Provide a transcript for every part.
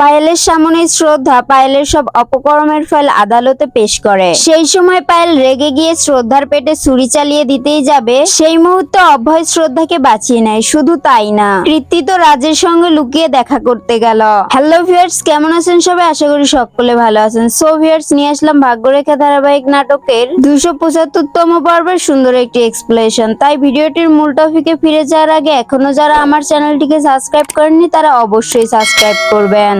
পায়েলের সামনে শ্রদ্ধা, পায়েলের সব অপকর্মের ফল আদালতে পেশ করে। সেই সময় পায়েল রেগে গিয়ে শ্রদ্ধার পেটে ছুরি চালিয়ে দিতেই যাবে, সেই মুহূর্তে অভয় শ্রদ্ধাকে বাঁচিয়ে নেয়, শুধু তাই না। কৃত্তি তো রাজের সঙ্গে লুকিয়ে দেখা করতে গেল। হ্যালো ভিউয়ার্স কেমন আছেন সবাই? আশা করি সকলে ভালো আছেন। সো ভিউয়ার্স নিয়ে আসলাম ভাগ্যরেখা ধারাবাহিক নাটকের দুশো পঁচাত্তরতম পর্বের সুন্দর একটি এক্সপ্লেশন তাই ভিডিওটির মূল টপিকে ফিরে যাওয়ার আগে এখনও যারা আমার চ্যানেলটিকে সাবস্ক্রাইব করেননি, তারা অবশ্যই সাবস্ক্রাইব করবেন।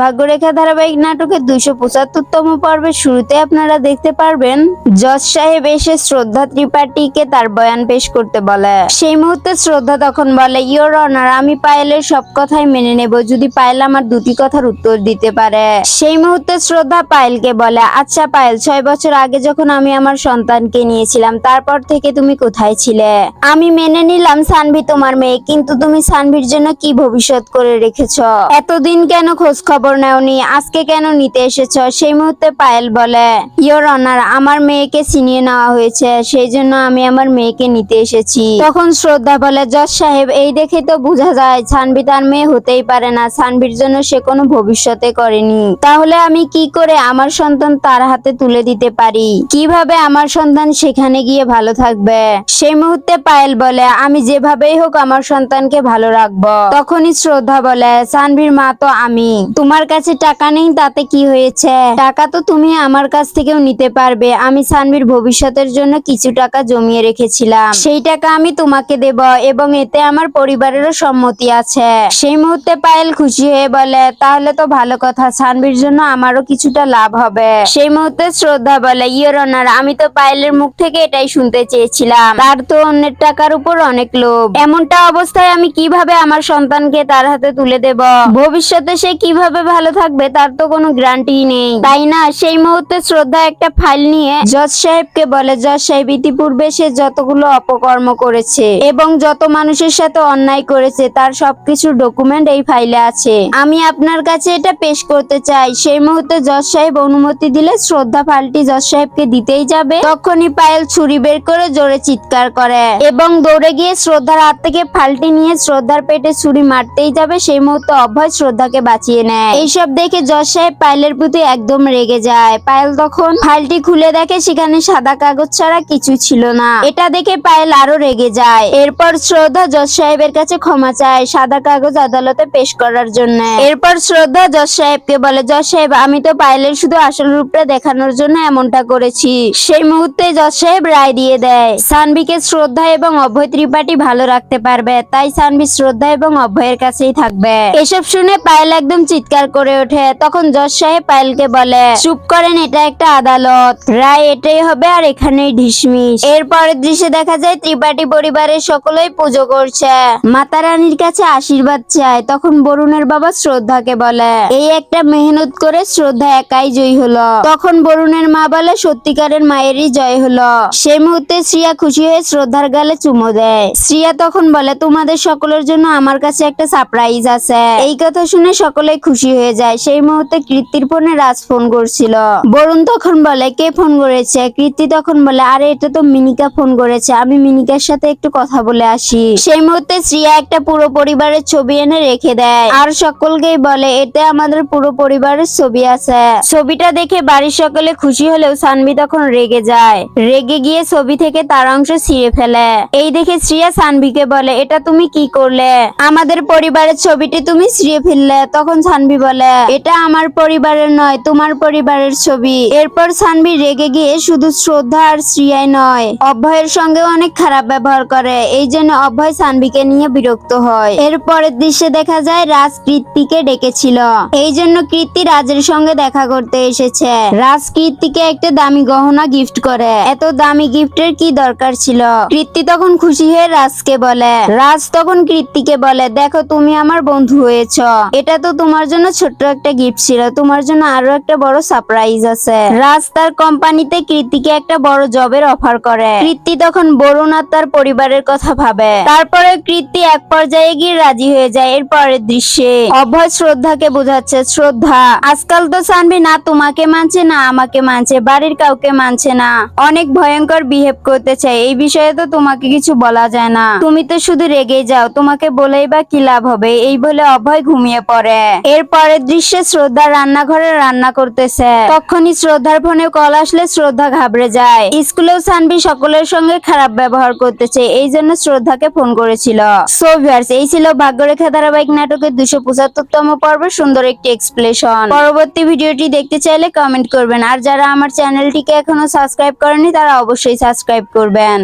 ভাগ্যরেখা ধারাবাহিক নাটকের দুশো পঁচাত্তরতম পর্বের শুরুতে আপনারা দেখতে পারবেন, জজ সাহেব এসে শ্রদ্ধা ত্রিপাঠীকে তার বয়ান পেশ করতে বলে। সেই মুহূর্তে শ্রদ্ধা তখন বলে অনার আমি পায়েলের সব কথাই মেনে নেব, যদি পায়েল আমার দুটি কথার উত্তর দিতে পারে। সেই মুহূর্তে শ্রদ্ধা পায়েলকে বলে আচ্ছা পায়েল, ছয় বছর আগে যখন আমি আমার সন্তানকে নিয়েছিলাম, তারপর থেকে তুমি কোথায় ছিলে? আমি মেনে নিলাম সানভি তোমার মেয়ে, কিন্তু তুমি সানভির জন্য কি ভবিষ্যৎ করে রেখেছ? এতদিন কেন খোঁজ খবর নেওনি? আজকে কেন নিতে এসেছ? সেই মুহূর্তে পায়েল বলে ইয়োর অনার আমার মেয়েকে ছিনিয়ে নেওয়া হয়েছে, সেই জন্য আমি আমার মেয়েকে নিতে এসেছি। তখন শ্রদ্ধা বলে, জজ সাহেব, এই দেখে তো বোঝা যায় সানভি তার মেয়ে হতেই পারে না সানভির জন্য সে কোনো ভবিষ্যতে করেনি। তাহলে আমি কি করে আমার সন্তান তার হাতে তুলে দিতে পারি? কীভাবে আমার সন্তান সেখানে গিয়ে ভালো থাকবে? সেই মুহূর্তে পায়েল বলে, আমি যেভাবেই হোক আমার সন্তানকে ভালো রাখব। তখনই শ্রদ্ধা বলে সানভির মা তো আমি। তোমার কাছে টাকা নেই, তাতে কি হয়েছে? টাকা তো তুমি আমার কাছ থেকেও নিতে পারবে। আমি সানভির ভবিষ্যতের জন্য কিছু টাকা জমিয়ে রেখেছিলাম। সেই টাকা আমি তোমাকে দেব এবং এতে আমার পরিবারেরও সম্মতি আছে। সেই মুহূর্তে পায়েল খুশি হয়ে বলে, তাহলে তো ভালো কথা সানভির জন্য আমারও কিছুটা লাভ হবে। সেই মুহূর্তে শ্রদ্ধা বলে ইয়োর অনার, আমি তো পায়েলের মুখ থেকে এটাই শুনতে চেয়েছিলাম। তার তো অন্যের টাকার উপর অনেক লোভ। এমনটা অবস্থায় আমি কীভাবে আমার সন্তানকে তার হাতে তুলে দেব? ভবিষ্যতে সে কীভাবে ভালো থাকবে তার তো কোনো গ্যারান্টি নেই। তাই না? সেই মুহূর্তে শ্রদ্ধা একটা ফাইল নিয়ে জজ সাহেবকে বলে, জজ সাহেব, ইতিপূর্বে সে যতগুলো অপকর্ম করেছে এবং যত মানুষের সাথে অন্যায় করেছে, তার সবকিছু ডকুমেন্ট এই ফাইলে আছে। আমি আপনার কাছে এটা পেশ করতে চাই। সেই মুহূর্তে জজ সাহেব অনুমতি দিলে শ্রদ্ধা ফাইলটি জজ সাহেবকে দিতেই যাবে। তখনই পায়েল ছুরি বের করে জোরে চিৎকার করে এবং দৌড়ে গিয়ে শ্রদ্ধার হাত থেকে ফাইলটি নিয়ে শ্রদ্ধার পেটে ছুরি মারতেই যাবে। সেই মুহূর্তে অভয় শ্রদ্ধাকে বাঁচিয়ে নেয়। এইসব দেখে জজ সাহেব পায়েলের প্রতি একদম রেগে যায়। পায়েল তখন ফাইলটি খুলে দেখে সেখানে সাদা কাগজ ছাড়া কিছু ছিল না। এটা দেখে পায়েল আরও রেগে যায়। এরপর শ্রদ্ধা জজ সাহেবের কাছে ক্ষমা চায় সাদা কাগজ আদালতে পেশ করার জন্য। এরপর শ্রদ্ধা জজ সাহেবকে বলে, জজ সাহেব, আমি তো পায়েলের শুধু আসল রূপটা দেখানোর জন্য এমনটা করেছি। সেই মুহূর্তে জজ সাহেব রায় দিয়ে দেয়, সানভিকে শ্রদ্ধা এবং অভয় ত্রিপাঠী ভালো রাখতে পারবে, তাই সানভি শ্রদ্ধা এবং অভয়ের কাছেই থাকবে। এসব শুনে পায়েল একদম চিৎকার করে ওঠে। তখন জজ সাহেব পায়েলকে বলে, চুপ করেন, এটা একটা আদালত। রায় এটাই হবে আর এখানেই ঢিসমিস। এরপরের দৃশ্যে দেখা যায়, ত্রিপাঠী পরিবারের সকলেই পুজো করছে। মাতা রানীর কাছে আশীর্বাদ চায়। তখন বরুণের বাবা শ্রদ্ধাকে বলে, এই একটা মেহনত করে শ্রদ্ধা একাই জয়ী হলো। তখন বরুণের মা বলে, সত্যিকারের মায়েরই জয় হলো। সেই মুহূর্তে শ্রিয়া খুশি হয়ে শ্রদ্ধার গালে চুমো দেয়। শ্রিয়া তখন বলে, তোমাদের সকলের জন্য আমার কাছে একটা সারপ্রাইজ আছে। এই কথা শুনে সকলেই খুশি হয়ে যায়। সেই মুহূর্তে কৃত্তির ফোনে রাজ ফোন করছিল। বরুণ তখন বলে, কে ফোন করেছে? কৃত্তি তখন বলে, আরে, এটা তো মিনিকা ফোন করেছে। আমি মিনিকার সাথে একটু কথা বলে আসি। সেই মুহূর্তে শ্রিয়া একটা পুরো পরিবারের ছবি এনে রেখে দেয়। আর সকলকেই বলে, এতে আমাদের পুরো পরিবারের ছবি আছে। ছবিটা দেখে বাড়ির সকলে খুশি হলেও সানভি তখন রেগে যায়। রেগে গিয়ে ছবি থেকে তার অংশ ছিঁড়ে ফেলে। এই দেখে শ্রিয়া সানভিকে বলে, এটা তুমি কি করলে? আমাদের পরিবারের ছবিটি তুমি ছিঁড়ে ফেললে। তখন সানভি বলে, এটা আমার পরিবারের নয়, তোমার পরিবারের ছবি। এরপর সানভি রেগে গিয়ে শুধু শ্রদ্ধা আর শ্রিয়াই নয়, অভয়ের সঙ্গে অনেক খারাপ ব্যবহার করে। এই জন্য অভয় সানভিকে নিয়ে বিরক্ত হয়। এর পরের দৃশ্যে দেখা যায়, রাজ কৃত্তিকে ডেকেছিল। এই জন্য কৃত্তি রাজের সঙ্গে দেখা করতে এসেছে। রাজ কৃত্তিকে একটা দামি গহনা গিফট করে। এত দামি গিফটের কি দরকার ছিল? কৃত্তি তখন খুশি হয়ে রাজকে বলে, রাজ তখন কৃত্তিকে বলে, দেখো, তুমি আমার বন্ধু হয়েছ। এটা তো তোমার জন্য ছোট্ট একটা গিফট ছিল। তোমার জন্য আরও একটা বড় সারপ্রাইজ আছে। রাজ তার কোম্পানিতে কৃত্তিকে একটা বড় জবের অফার করে। কৃত্তি তখন বরুণ আর তার পরিবারের কথা ভাবে। তারপরে কৃত্তি এক পর্যায়ে গিয়ে রাজি হয়ে যায় এর পরের দৃশ্যে। অভয় শ্রদ্ধাকে বোঝাচ্ছে, শ্রদ্ধা, আজকাল তো সানভি, না তোমাকে মানছে, না আমাকে মানছে, বাড়ির কাউকে মানছে না। অনেক ভয়ঙ্কর বিহেভ করতে চাই এই বিষয়ে তো তোমাকে কিছু বলা যায় না। তুমি তো শুধু রেগে যাও, তোমাকে বলেই বা কি লাভ হবে? এই বলে অভয় ঘুমিয়ে পড়ে। করে। এর পরের দৃশ্যে শ্রদ্ধা রান্নাঘরে রান্না করতেছে। তখনই শ্রদ্ধার ফোনে কল আসলে শ্রদ্ধা ঘাবড়ে যায়। স্কুলেও সানবি সকলের সঙ্গে খারাপ ব্যবহার করতেছে, এই জন্য শ্রদ্ধাকে ফোন করেছিল। সো ভিউয়ার্স এই ছিল ভাগ্যরেখা ধারাবাহিক নাটকের দুশো পঁচাত্তরতম পর্বের সুন্দর একটি এক্সপ্লেশন পরবর্তী ভিডিওটি দেখতে চাইলে কমেন্ট করবেন, আর যারা আমার চ্যানেলটিকে এখনও সাবস্ক্রাইব করেনি তারা অবশ্যই সাবস্ক্রাইব করবেন।